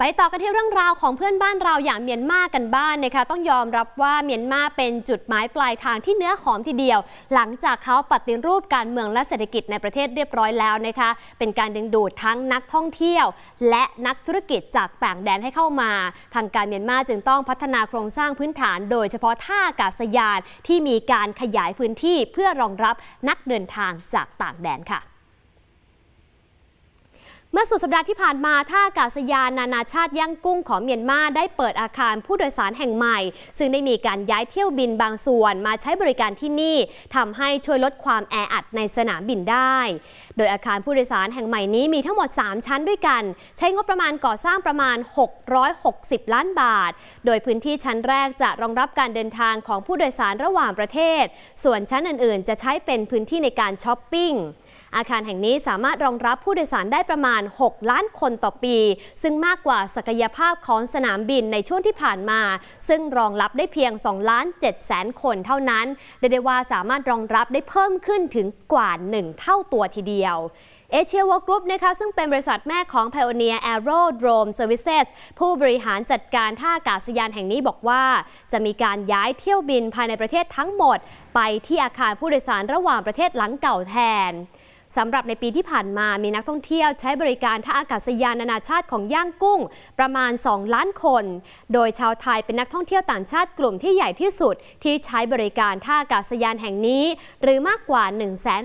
ไปต่อกันที่เรื่องราวของเพื่อนบ้านเราอย่างเมียนมากันบ้านนะคะต้องยอมรับว่าเมียนมาเป็นจุดหมายปลายทางที่เนื้อหอมทีเดียว หลังจากเขาปฏิรูปการเมืองและเศรษฐกิจในประเทศเรียบร้อยแล้วนะคะเป็นการดึงดูดทั้งนักท่องเที่ยว และนักธุรกิจจากต่างแดนให้เข้ามา ทางการเมียนมาจึงต้องพัฒนาโครงสร้างพื้นฐาน โดยเฉพาะท่าอากาศยานที่มีการขยายพื้นที่เพื่อรองรับนักเดินทางจากต่างแดนค่ะ เมื่อสุดสัปดาห์ที่ผ่านมาท่าอากาศยานนานาชาติย่างกุ้งของเมียนมาได้เปิดอาคารผู้โดยสารแห่งใหม่ ซึ่งได้มีการย้ายเที่ยวบินบางส่วนมาใช้บริการที่นี่ทำให้ช่วยลดความแออัดในสนามบินได้ โดยอาคารผู้โดยสารแห่งใหม่นี้มีทั้งหมด 3 ชั้นด้วยกัน ใช้งบประมาณก่อสร้างประมาณ 660 ล้านบาท โดยพื้นที่ชั้นแรกจะรองรับการเดินทางของผู้โดยสารระหว่างประเทศ ส่วนชั้นอื่น ๆ จะใช้เป็นพื้นที่ในการช้อปปิ้ง อาคารแห่งนี้สามารถรองรับผู้โดยสารได้ประมาณ 6 ล้านคนต่อปี ซึ่งมากกว่าศักยภาพของสนามบินในช่วงที่ผ่านมา ซึ่งรองรับได้เพียง2ล้าน7แสนคนเท่านั้นเรียกได้ว่าสามารถรองรับได้เพิ่มขึ้นถึงกว่า 1 เท่าตัวทีเดียวเอเชียวอลกรุ๊ปนะคะซึ่งเป็นบริษัทแม่ของ Pioneer Aerodrome Services ผู้บริหารจัดการท่าอากาศยานแห่งนี้บอกว่า จะมีการย้ายเที่ยวบินภายในประเทศทั้งหมด ไปที่อาคารผู้โดยสารระหว่างประเทศหลังเก่าแทน สำหรับในปีที่ผ่านมามีนักท่องเที่ยวใช้บริการท่าอากาศยานนานาชาติของย่างกุ้ง ประมาณ 2 ล้านคน โดยชาวไทยเป็นนักท่องเที่ยวต่างชาติกลุ่มที่ใหญ่ที่สุด ที่ใช้บริการท่าอากาศยานแห่งนี้ หรือมากกว่า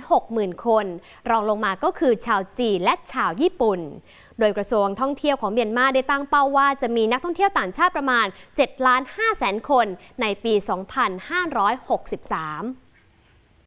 160,000 คน รองลงมาก็คือชาวจีนและชาวญี่ปุ่นโดยกระทรวงท่องเที่ยวของเมียนมาได้ตั้งเป้าว่าจะมีนักท่องเที่ยวต่างชาติประมาณ7ล้าน5แสนคนในปี 2563